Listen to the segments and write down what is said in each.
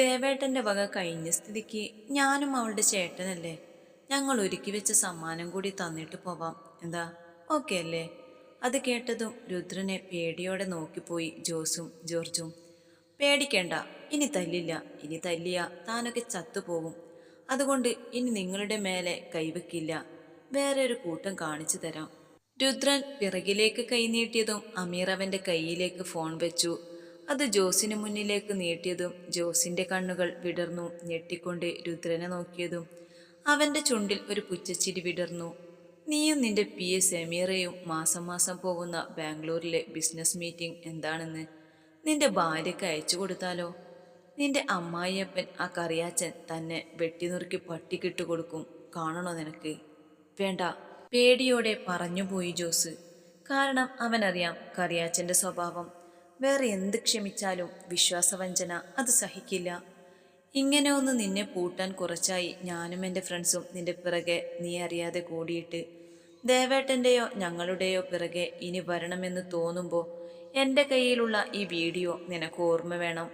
ദേവേട്ടന്റെ വക കഴിഞ്ഞ സ്ഥിതിക്ക് ഞാനും അവളുടെ ചേട്ടനല്ലേ? ഞങ്ങൾ ഒരുക്കി വെച്ച സമ്മാനം കൂടി തന്നിട്ട് പോവാം. എന്താ? ഓക്കെ അല്ലേ? അത് കേട്ടതും രുദ്രനെ പേടിയോടെ നോക്കിപ്പോയി ജോസും ജോർജും. പേടിക്കേണ്ട ഇനി തല്ലില്ല ഇനി തല്ലിയ താനൊക്കെ ചത്തുപോകും അതുകൊണ്ട് ഇനി നിങ്ങളുടെ മേലെ കൈവെക്കില്ല. വേറെ ഒരു കൂട്ടം കാണിച്ചു തരാം. രുദ്രൻ പിറകിലേക്ക് കൈനീട്ടിയതും അമീർ അവന്റെ കൈയിലേക്ക് ഫോൺ വെച്ചു. അത് ജോസിന് മുന്നിലേക്ക് നീട്ടിയതും ജോസിന്റെ കണ്ണുകൾ വിടർന്നു ഞെട്ടിക്കൊണ്ട് രുദ്രനെ നോക്കിയതും അവന്റെ ചുണ്ടിൽ ഒരു പുച്ചച്ചിരി വിടർന്നു. നീയും നിന്റെ പി. എ. സെമീറയും മാസം മാസം പോകുന്ന ബാംഗ്ലൂരിലെ ബിസിനസ് മീറ്റിംഗ് എന്താണെന്ന് നിന്റെ ഭാര്യയ്ക്ക് അയച്ചു കൊടുത്താലോ? നിന്റെ അമ്മായിയപ്പൻ ആ കറിയാച്ചൻ തന്നെ വെട്ടിനുറുക്കി പട്ടിക്കിട്ട് കൊടുക്കും. കാണണോ നിനക്ക്? വേണ്ട. പേടിയോടെ പറഞ്ഞുപോയി ജോസ്. കാരണം അവനറിയാം കറിയാച്ചന്റെ സ്വഭാവം വേറെ എന്ത് ക്ഷമിച്ചാലും വിശ്വാസവഞ്ചന അത് സഹിക്കില്ല. ഇങ്ങനെ ഒന്ന് നിന്നെ പൂട്ടാൻ കുറച്ചായി ഞാനും എന്റെ ഫ്രണ്ട്സും നിന്റെ പിറകെ നീ അറിയാതെ കൂടിയിട്ട്. ദേവേട്ടന്റെയോ ഞങ്ങളുടെയോ പിറകെ ഇനി വരണമെന്ന് തോന്നുമ്പോൾ എന്റെ കയ്യിലുള്ള ഈ വീഡിയോ നിനക്ക് ഓർമ്മ വേണം.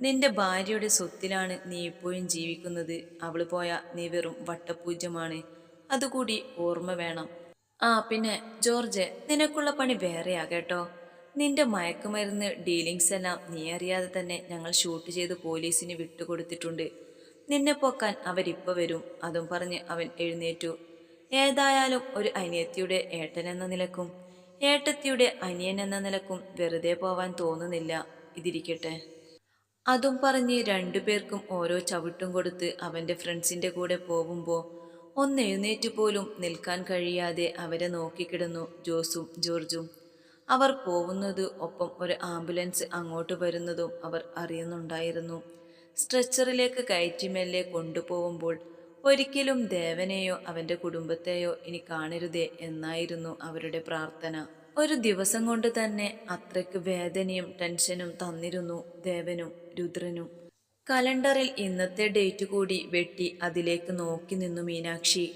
നിന്റെ ഭാര്യയുടെ സ്വത്തിലാണ് നീ ഇപ്പോഴും ജീവിക്കുന്നത്. അവൾ പോയ നീ വെറും വട്ടപൂജ്യമാണ്. അതുകൂടി ഓർമ്മ വേണം. ആ പിന്നെ ജോർജ് നിനക്കുള്ള പണി വേറെയാ കേട്ടോ. നിന്റെ മയക്കുമരുന്ന് ഡീലിങ്സ് എല്ലാം നീ അറിയാതെ തന്നെ ഞങ്ങൾ ഷൂട്ട് ചെയ്ത് പോലീസിന് വിട്ടുകൊടുത്തിട്ടുണ്ട്. നിന്നെ പോക്കാൻ അവരിപ്പോൾ വരും അതും പറഞ്ഞ് അവൻ എഴുന്നേറ്റു. ഏതായാലും ഒരു അനിയത്തിയുടെ ഏട്ടൻ എന്ന നിലക്കും ഏട്ടത്തിയുടെ അനിയൻ എന്ന നിലക്കും വെറുതെ പോവാൻ തോന്നുന്നില്ല ഇതിരിക്കട്ടെ. അതും പറഞ്ഞ് രണ്ടുപേർക്കും ഓരോ ചവിട്ടും കൊടുത്ത് അവന്റെ ഫ്രണ്ട്സിന്റെ കൂടെ പോകുമ്പോൾ ഒന്ന് എഴുന്നേറ്റ് പോലും നിൽക്കാൻ കഴിയാതെ അവരെ നോക്കിക്കിടന്നു ജോസും ജോർജും. അവർ പോകുന്നത് ഒപ്പം ഒരു ആംബുലൻസ് അങ്ങോട്ട് വരുന്നതും അവർ അറിയുന്നുണ്ടായിരുന്നു. സ്ട്രെച്ചറിലേക്ക് കയറ്റി മെല്ലെ കൊണ്ടുപോകുമ്പോൾ ഒരിക്കലും ദേവനെയോ അവന്റെ കുടുംബത്തെയോ ഇനി കാണരുതേ എന്നായിരുന്നു അവരുടെ പ്രാർത്ഥന. ഒരു ദിവസം കൊണ്ട് തന്നെ അത്രയ്ക്ക് വേദനയും ടെൻഷനും തന്നിരുന്നു ദേവനും രുദ്രനും. കലണ്ടറിൽ ഇന്നത്തെ ഡേറ്റ് കൂടി വെട്ടി അതിലേക്ക് നോക്കി നിന്നു മീനാക്ഷി.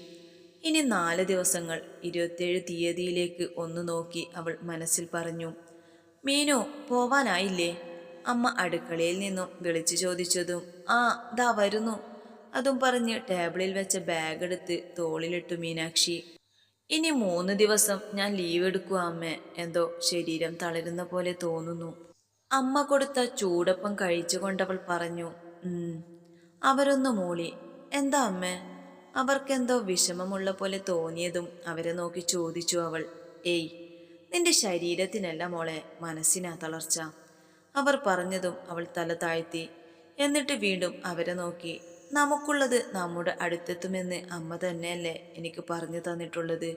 ഇനി നാല് ദിവസങ്ങൾ ഇരുപത്തേഴ് തീയതിയിലേക്ക് ഒന്ന് നോക്കി അവൾ മനസ്സിൽ പറഞ്ഞു മീനു പോവാനായില്ലേ? അമ്മ അടുക്കളയിൽ നിന്നും വിളിച്ചു ചോദിച്ചതും ആ ദാ വരുന്നു. അതും പറഞ്ഞ് ടേബിളിൽ വെച്ച ബാഗ് എടുത്ത് തോളിലിട്ടു മീനാക്ഷി. ഇനി മൂന്ന് ദിവസം ഞാൻ ലീവ് എടുക്കുക അമ്മേ എന്തോ ശരീരം തളരുന്ന പോലെ തോന്നുന്നു. അമ്മ കൊടുത്ത ചൂടപ്പം കഴിച്ചുകൊണ്ടവൾ പറഞ്ഞു അവരൊന്നു മൂളി. എന്താ അമ്മേ? അവർക്കെന്തോ വിഷമമുള്ള പോലെ തോന്നിയതും അവരെ നോക്കി ചോദിച്ചു അവൾ. ഏയ് നിന്റെ ശരീരത്തിനല്ല മോളെ മനസ്സിനാ തളർച്ച. അവർ പറഞ്ഞതും അവൾ തല താഴ്ത്തി. എന്നിട്ട് വീണ്ടും അവരെ നോക്കി. നമുക്കുള്ളത് നമ്മുടെ അടുത്തെത്തുമെന്ന് അമ്മ തന്നെയല്ലേ എനിക്ക് പറഞ്ഞു തന്നിട്ടുള്ളത്?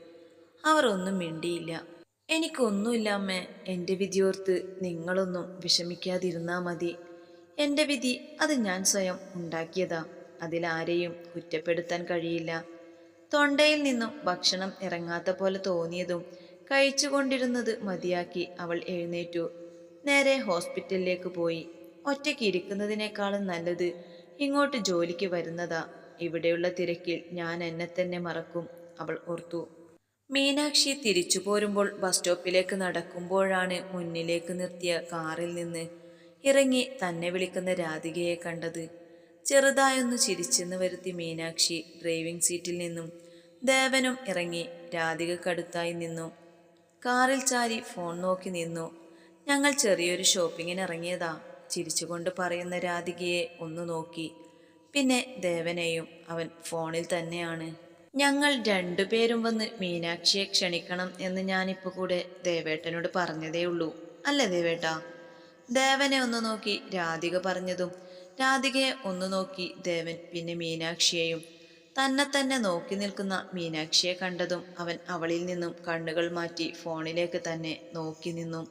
അവർ ഒന്നും മിണ്ടിയില്ല. എനിക്കൊന്നുമില്ല അമ്മേ. എന്റെ വിധിയോർത്ത് നിങ്ങളൊന്നും വിഷമിക്കാതിരുന്നാൽ മതി. എന്റെ വിധി അത് ഞാൻ സ്വയം ഉണ്ടാക്കിയതാ. അതിലാരെയും കുറ്റപ്പെടുത്താൻ കഴിയില്ല. തൊണ്ടയിൽ നിന്നും ഭക്ഷണം ഇറങ്ങാത്ത പോലെ തോന്നിയതും കഴിച്ചുകൊണ്ടിരുന്നത് മതിയാക്കി അവൾ എഴുന്നേറ്റു. നേരെ ഹോസ്പിറ്റലിലേക്ക് പോയി. ഒറ്റയ്ക്ക് ഇരിക്കുന്നതിനേക്കാളും നല്ലത് ഇങ്ങോട്ട് ജോലിക്ക് വരുന്നതാ. ഇവിടെയുള്ള തിരക്കിൽ ഞാൻ എന്നെ തന്നെ മറക്കും അവൾ ഓർത്തു. മീനാക്ഷി തിരിച്ചു പോരുമ്പോൾ ബസ് സ്റ്റോപ്പിലേക്ക് നടക്കുമ്പോഴാണ് മുന്നിലേക്ക് നിർത്തിയ കാറിൽ നിന്ന് ഇറങ്ങി തന്നെ വിളിക്കുന്ന രാധികയെ കണ്ടത്. ചെറുതായൊന്ന് ചിരിച്ചെന്ന് വരുത്തി മീനാക്ഷി ഡ്രൈവിംഗ് സീറ്റിൽ നിന്നും ദേവനും ഇറങ്ങി രാധികക്കടുത്തായി നിന്നു. കാറിൽ ചാരി ഫോൺ നോക്കി നിന്നു. ഞങ്ങൾ ചെറിയൊരു ഷോപ്പിങ്ങിന് ഇറങ്ങിയതാ ചിരിച്ചുകൊണ്ട് പറയുന്ന രാധികയെ ഒന്ന് നോക്കി. പിന്നെ ദേവനെയും അവൻ ഫോണിൽ തന്നെയാണ്. ഞങ്ങൾ രണ്ടുപേരും വന്ന് മീനാക്ഷിയെ ക്ഷണിക്കണം എന്ന് ഞാനിപ്പോൾ കൂടെ ദേവേട്ടനോട് പറഞ്ഞതേ ഉള്ളൂ അല്ലേ ദേവേട്ടാ? ദേവനെ ഒന്ന് നോക്കി രാധിക പറഞ്ഞതും രാധികയെ ഒന്നു നോക്കി ദേവൻ പിന്നെ മീനാക്ഷിയെയും തന്നെ തന്നെ നോക്കി നിൽക്കുന്ന മീനാക്ഷിയെ കണ്ടതും അവൻ അവളിൽ നിന്നും കണ്ണുകൾ മാറ്റി ഫോണിലേക്ക് തന്നെ നോക്കി നിന്നു.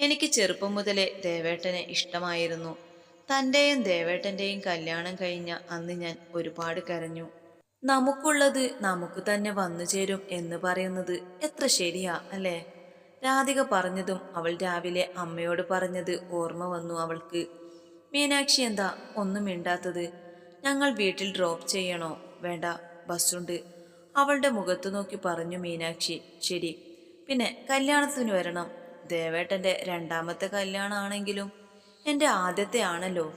എനിക്ക് ചെറുപ്പം മുതലേ ദേവേട്ടനെ ഇഷ്ടമായിരുന്നു. തന്റെയും ദേവേട്ടന്റെയും കല്യാണം കഴിഞ്ഞ അന്ന് ഞാൻ ഒരുപാട് കരഞ്ഞു. നമുക്കുള്ളത് നമുക്ക് തന്നെ വന്നു ചേരും എന്ന് പറയുന്നത് എത്ര ശരിയാ അല്ലേ? രാധിക പറഞ്ഞതും അവൾ രാവിലെ അമ്മയോട് പറഞ്ഞത് ഓർമ്മ വന്നു അവൾക്ക്. മീനാക്ഷി എന്താ ഒന്നും മിണ്ടാത്തത്? ഞങ്ങൾ വീട്ടിൽ ഡ്രോപ്പ് ചെയ്യണോ? വേണ്ട ബസ്സുണ്ട് അവളുടെ മുഖത്ത് നോക്കി പറഞ്ഞു മീനാക്ഷി. ശരി. പിന്നെ കല്യാണത്തിന് വരണം. ദേവേട്ടന്റെ രണ്ടാമത്തെ കല്യാണമാണെങ്കിലും എന്റെ ആദ്യത്തെ ആണല്ലോ.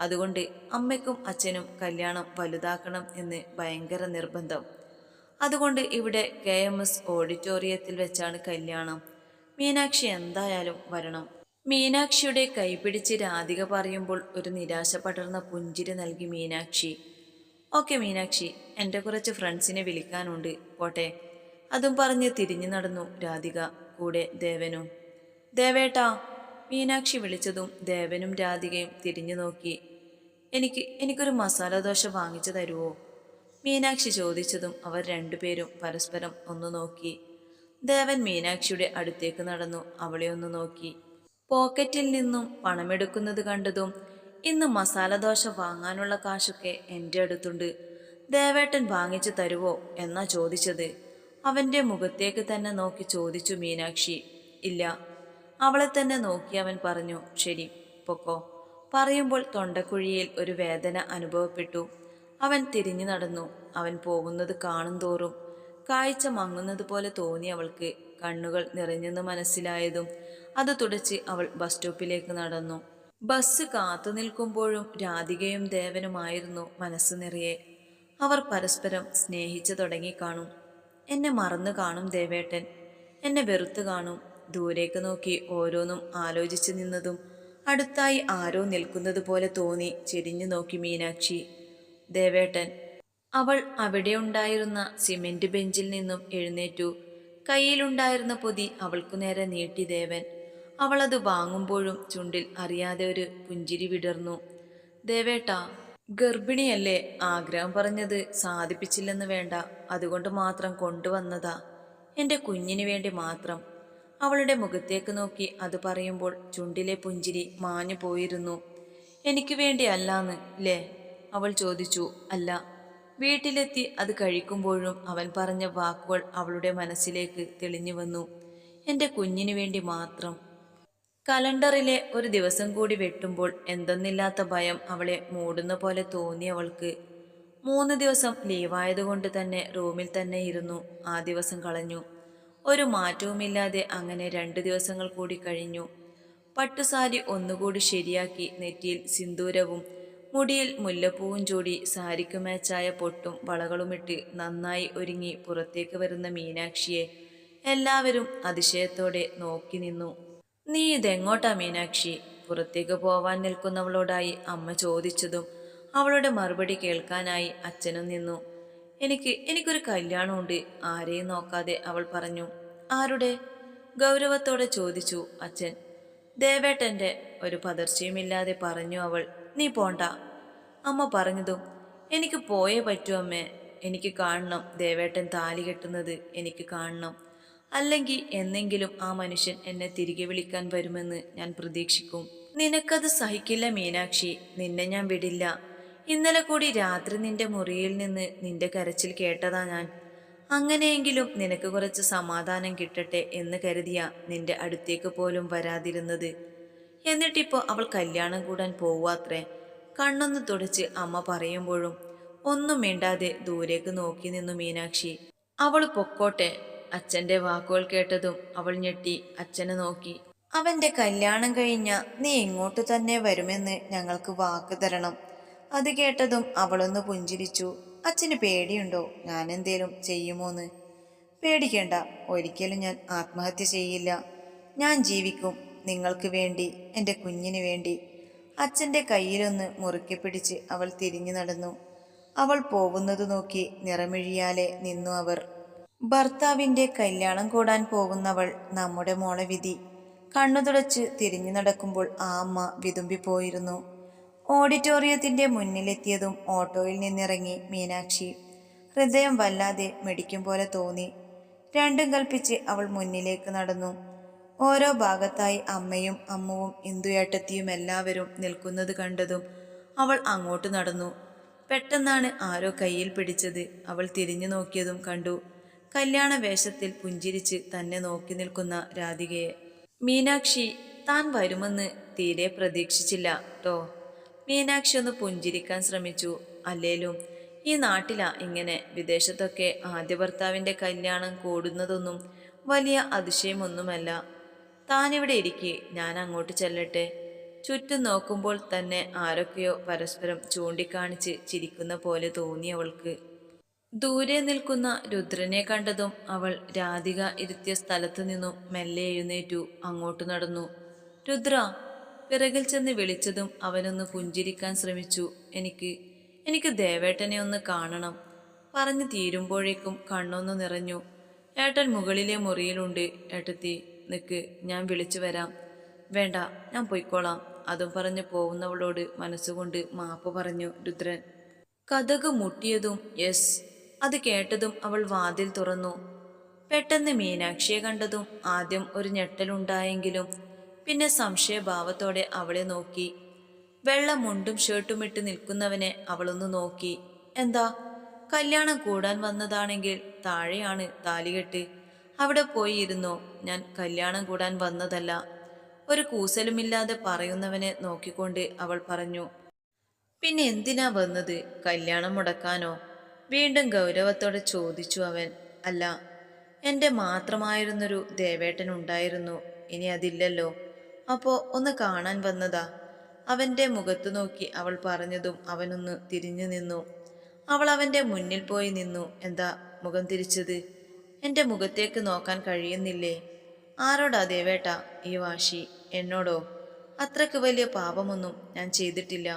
അതുകൊണ്ട് അമ്മയ്ക്കും അച്ഛനും കല്യാണം വലുതാക്കണം എന്ന് ഭയങ്കര നിർബന്ധം. അതുകൊണ്ട് ഇവിടെ കെ എം എസ് ഓഡിറ്റോറിയത്തിൽ വെച്ചാണ് കല്യാണം. മീനാക്ഷി എന്തായാലും വരണം. മീനാക്ഷിയുടെ കൈപിടിച്ച് രാധിക പറയുമ്പോൾ ഒരു നിരാശ പടർന്ന പുഞ്ചിരി നൽകി മീനാക്ഷി. ഓക്കെ മീനാക്ഷി എന്റെ കുറച്ച് ഫ്രണ്ട്സിനെ വിളിക്കാനുണ്ട്. പോട്ടെ. അതും പറഞ്ഞ് തിരിഞ്ഞു നടന്നു രാധിക കൂടെ ദേവനും. ദേവേട്ടാ മീനാക്ഷി വിളിച്ചതും ദേവനും രാധികയും തിരിഞ്ഞു നോക്കി. എനിക്ക് എനിക്കൊരു മസാല ദോശ വാങ്ങിച്ചു തരുമോ മീനാക്ഷി ചോദിച്ചതും അവർ രണ്ടുപേരും പരസ്പരം ഒന്ന് നോക്കി. ദേവൻ മീനാക്ഷിയുടെ അടുത്തേക്ക് നടന്നു അവളെ ഒന്ന് നോക്കി. പോക്കറ്റിൽ നിന്നും പണമെടുക്കുന്നത് കണ്ടതും ഇന്ന് മസാല ദോശ വാങ്ങാനുള്ള കാശൊക്കെ എന്റെ അടുത്തുണ്ട്. ദേവേട്ടൻ വാങ്ങിച്ചു തരുവോ എന്നാ ചോദിച്ചത്. അവന്റെ മുഖത്തേക്ക് തന്നെ നോക്കി ചോദിച്ചു മീനാക്ഷി. ഇല്ല. അവളെ തന്നെ നോക്കി അവൻ പറഞ്ഞു ശരി പൊക്കോ. പറയുമ്പോൾ തൊണ്ടക്കുഴിയിൽ ഒരു വേദന അനുഭവപ്പെട്ടു. അവൻ തിരിഞ്ഞു നടന്നു. അവൻ പോകുന്നത് കാണും തോറും കാഴ്ച മങ്ങുന്നത് പോലെ തോന്നി അവൾക്ക്. കണ്ണുകൾ നിറഞ്ഞെന്ന് മനസ്സിലായതും അത് തുടച്ച് അവൾ ബസ് സ്റ്റോപ്പിലേക്ക് നടന്നു. ബസ് കാത്തു നിൽക്കുമ്പോഴും രാധികയും ദേവനുമായിരുന്നു മനസ്സ് നിറയെ. അവർ പരസ്പരം സ്നേഹിച്ചു തുടങ്ങിക്കാണും എന്നെ മറന്നു കാണും ദേവേട്ടൻ. എന്നെ വെറുത്തു കാണും. ദൂരേക്ക് നോക്കി ഓരോന്നും ആലോചിച്ചു നിന്നതും അടുത്തായി ആരോ നിൽക്കുന്നത് പോലെ തോന്നി ചെരിഞ്ഞു നോക്കി മീനാക്ഷി. ദേവേട്ടൻ അവൾ അവിടെ ഉണ്ടായിരുന്ന സിമെന്റ് ബെഞ്ചിൽ നിന്നും എഴുന്നേറ്റു. കയ്യിലുണ്ടായിരുന്ന പൊതി അവൾക്കു നേരെ നീട്ടി ദേവൻ. അവളത് വാങ്ങുമ്പോഴും ചുണ്ടിൽ അറിയാതെ ഒരു പുഞ്ചിരി വിടർന്നു. ദേവേട്ടാ ഗർഭിണിയല്ലേ? ആഗ്രഹം പറഞ്ഞത് സാധിപ്പിച്ചില്ലെന്ന് വേണ്ട. അതുകൊണ്ട് മാത്രം കൊണ്ടുവന്നതാ. എന്റെ കുഞ്ഞിനു വേണ്ടി മാത്രം. അവളുടെ മുഖത്തേക്ക് നോക്കി അത് പറയുമ്പോൾ ചുണ്ടിലെ പുഞ്ചിരി മാഞ്ഞു പോയിരുന്നു എനിക്ക് വേണ്ടി അല്ലാന്ന് ലേ അവൾ ചോദിച്ചു. അല്ല വീട്ടിലെത്തി അത് കഴിക്കുമ്പോഴും അവൻ പറഞ്ഞ വാക്കുകൾ അവളുടെ മനസ്സിലേക്ക് തെളിഞ്ഞു വന്നു. എന്റെ കുഞ്ഞിനു വേണ്ടി മാത്രം. കലണ്ടറിലെ ഒരു ദിവസം കൂടി വെട്ടുമ്പോൾ എന്തെന്നില്ലാത്ത ഭയം അവളെ മൂടുന്ന പോലെ തോന്നി അവൾക്ക്. മൂന്ന് ദിവസം ലീവായതുകൊണ്ട് തന്നെ റൂമിൽ തന്നെ ഇരുന്നു. ആ ദിവസം കളഞ്ഞു. ഒരു മാറ്റവുമില്ലാതെ അങ്ങനെ രണ്ട് ദിവസങ്ങൾ കൂടി കഴിഞ്ഞു. പട്ടുസാരി ഒന്നുകൂടി ശരിയാക്കി നെറ്റിയിൽ സിന്ദൂരവും മുടിയിൽ മുല്ലപ്പൂവും ചൂടി സാരിക്ക് മാച്ചായ പൊട്ടും വളകളുമിട്ട് നന്നായി ഒരുങ്ങി പുറത്തേക്ക് വരുന്ന മീനാക്ഷിയെ എല്ലാവരും അതിശയത്തോടെ നോക്കി നിന്നു. നീ ഇതെങ്ങോട്ടാ മീനാക്ഷി? പുറത്തേക്ക് പോവാൻ നിൽക്കുന്നവളോടായി അമ്മ ചോദിച്ചതും അവളുടെ മറുപടി കേൾക്കാനായി അച്ഛനും നിന്നു. എനിക്ക് എനിക്കൊരു കല്യാണമുണ്ട്. ആരെയും നോക്കാതെ അവൾ പറഞ്ഞു. ആരുടെ? ഗൗരവത്തോടെ ചോദിച്ചു അച്ഛൻ. ദേവേട്ടന്റെ. ഒരു പതർച്ചയുമില്ലാതെ പറഞ്ഞു അവൾ. നീ പോണ്ട. അമ്മ പറഞ്ഞതും എനിക്ക് പോയേ പറ്റൂ അമ്മേ. എനിക്ക് കാണണം. ദേവേട്ടൻ താലി കെട്ടുന്നത് എനിക്ക് കാണണം. അല്ലെങ്കിൽ എന്നെങ്കിലും ആ മനുഷ്യൻ എന്നെ തിരികെ വിളിക്കാൻ വരുമെന്ന് ഞാൻ പ്രതീക്ഷിക്കും. നിനക്കത് സഹിക്കില്ല മീനാക്ഷി. നിന്നെ ഞാൻ വിടില്ല. ഇന്നലെ കൂടി രാത്രി നിന്റെ മുറിയിൽ നിന്ന് നിന്റെ കരച്ചിൽ കേട്ടതാ ഞാൻ. അങ്ങനെയെങ്കിലും നിനക്ക് കുറച്ച് സമാധാനം കിട്ടട്ടെ എന്ന് കരുതിയ നിന്റെ അടുത്തേക്ക് പോലും വരാതിരുന്നത്. എന്നിട്ടിപ്പോ അവൾ കല്യാണം കൂടാൻ പോവാത്രേ കണ്ണൊന്ന് തുടച്ച് അമ്മ പറയുമ്പോഴും ഒന്നും മിണ്ടാതെ ദൂരേക്ക് നോക്കി നിന്നു മീനാക്ഷി. അവൾ പൊക്കോട്ടെ അച്ഛന്റെ വാക്കുകൾ കേട്ടതും അവൾ ഞെട്ടി അച്ഛനെ നോക്കി. അവന്റെ കല്യാണം കഴിഞ്ഞ നീ ഇങ്ങോട്ട് തന്നെ വരുമെന്ന് ഞങ്ങൾക്ക് വാക്ക് തരണം. അത് കേട്ടതും അവളൊന്ന് പുഞ്ചിരിച്ചു. അച്ഛന് പേടിയുണ്ടോ? ഞാൻ എന്തേലും ചെയ്യുമോന്ന്? പേടിക്കേണ്ട ഒരിക്കലും ഞാൻ ആത്മഹത്യ ചെയ്യില്ല. ഞാൻ ജീവിക്കും. നിങ്ങൾക്ക് വേണ്ടി എന്റെ കുഞ്ഞിന് വേണ്ടി. അച്ഛന്റെ കയ്യിലൊന്ന് മുറുക്കി പിടിച്ച് അവൾ തിരിഞ്ഞു നടന്നു. അവൾ പോകുന്നത് നോക്കി നിറമിഴിയാലെ നിന്നു അവർ. ഭർത്താവിന്റെ കല്യാണം കൂടാൻ പോകുന്നവൾ നമ്മുടെ മോളെ വിധി. കണ്ണുതുടച്ച് തിരിഞ്ഞു നടക്കുമ്പോൾ ആ അമ്മ വിതുമ്പിപ്പോയിരുന്നു ഓഡിറ്റോറിയത്തിന്റെ മുന്നിലെത്തിയതും ഓട്ടോയിൽ നിന്നിറങ്ങി മീനാക്ഷി. ഹൃദയം വല്ലാതെ മെടിക്കും പോലെ തോന്നി. രണ്ടും കൽപ്പിച്ച് അവൾ മുന്നിലേക്ക് നടന്നു. ഓരോ ഭാഗത്തായി അമ്മയും അമ്മുവും ഇന്ദുയേട്ടത്തിയും എല്ലാവരും നിൽക്കുന്നത് കണ്ടതും അവൾ അങ്ങോട്ട് നടന്നു. പെട്ടെന്നാണ് ആരോ കയ്യിൽ പിടിച്ചത്. അവൾ തിരിഞ്ഞു നോക്കിയതും കണ്ടു. കല്യാണ വേഷത്തിൽ പുഞ്ചിരിച്ച് തന്നെ നോക്കി നിൽക്കുന്ന രാധികയെ. മീനാക്ഷി താൻ വരുമെന്ന് തീരെ പ്രതീക്ഷിച്ചില്ല ട്ടോ. മീനാക്ഷി ഒന്ന് പുഞ്ചിരിക്കാൻ ശ്രമിച്ചു. അല്ലേലും ഈ നാട്ടിലാ ഇങ്ങനെ വിദേശത്തൊക്കെ ആദ്യ ഭർത്താവിന്റെ കല്യാണം കൂടുന്നതൊന്നും വലിയ അതിശയമൊന്നുമല്ല. താനിവിടെ ഇരിക്കെ ഞാൻ അങ്ങോട്ട് ചെല്ലട്ടെ. ചുറ്റും നോക്കുമ്പോൾ തന്നെ ആരൊക്കെയോ പരസ്പരം ചൂണ്ടിക്കാണിച്ച് ചിരിക്കുന്ന പോലെ തോന്നി അവൾക്ക്. ദൂരെ നിൽക്കുന്ന രുദ്രനെ കണ്ടതും അവൾ രാധിക ഇരുത്തിയ സ്ഥലത്തു നിന്നും മെല്ലെ എഴുന്നേറ്റു അങ്ങോട്ട് നടന്നു. രുദ്ര പിറകിൽ ചെന്ന് വിളിച്ചതും അവനൊന്ന് പുഞ്ചിരിക്കാൻ ശ്രമിച്ചു. എനിക്ക് എനിക്ക് ദേവേട്ടനെ ഒന്ന് കാണണം. പറഞ്ഞു തീരുമ്പോഴേക്കും കണ്ണൊന്ന് നിറഞ്ഞു. ഏട്ടൻ മുകളിലെ മുറിയിലുണ്ട് ഏട്ടത്തി. നിക്ക് ഞാൻ വിളിച്ചു വരാം. വേണ്ട ഞാൻ പൊയ്ക്കോളാം. അതും പറഞ്ഞു പോകുന്നവളോട് മനസ്സുകൊണ്ട് മാപ്പ് പറഞ്ഞു രുദ്രൻ. കഥക് മുട്ടിയതും യെസ് അത് കേട്ടതും അവൾ വാതിൽ തുറന്നു. പെട്ടെന്ന് മീനാക്ഷിയെ കണ്ടതും ആദ്യം ഒരു ഞെട്ടലുണ്ടായെങ്കിലും പിന്നെ സംശയഭാവത്തോടെ അവളെ നോക്കി. വെള്ള മുണ്ടും ഷർട്ടും ഇട്ട് നിൽക്കുന്നവനെ അവളൊന്ന് നോക്കി. എന്താ? കല്യാണം കൂടാൻ വന്നതാണെങ്കിൽ താഴെയാണ് താലികെട്ട് അവിടെ പോയിരുന്നു. ഞാൻ കല്യാണം കൂടാൻ വന്നതല്ല. ഒരു കൂസലുമില്ലാതെ പറയുന്നവനെ നോക്കിക്കൊണ്ട് അവൾ പറഞ്ഞു പിന്നെ എന്തിനാ വന്നത്? കല്യാണം മുടക്കാനോ? വീണ്ടും ഗൗരവത്തോടെ ചോദിച്ചു അവൻ അല്ല എന്റെ മാത്രമായിരുന്നൊരു ദേവേട്ടൻ ഉണ്ടായിരുന്നു. ഇനി അതില്ലല്ലോ. അപ്പോ ഒന്ന് കാണാൻ വന്നതാ. അവന്റെ മുഖത്തു നോക്കി അവൾ പറഞ്ഞതും അവനൊന്ന് തിരിഞ്ഞു നിന്നു. അവൾ അവന്റെ മുന്നിൽ പോയി നിന്നു. എന്താ മുഖം തിരിച്ചത്? എന്റെ മുഖത്തേക്ക് നോക്കാൻ കഴിയുന്നില്ലേ? ആരോടാ ദേവേട്ട ഈ വാശി? എന്നോടോ? അത്രയ്ക്ക് വലിയ പാപമൊന്നും ഞാൻ ചെയ്തിട്ടില്ല.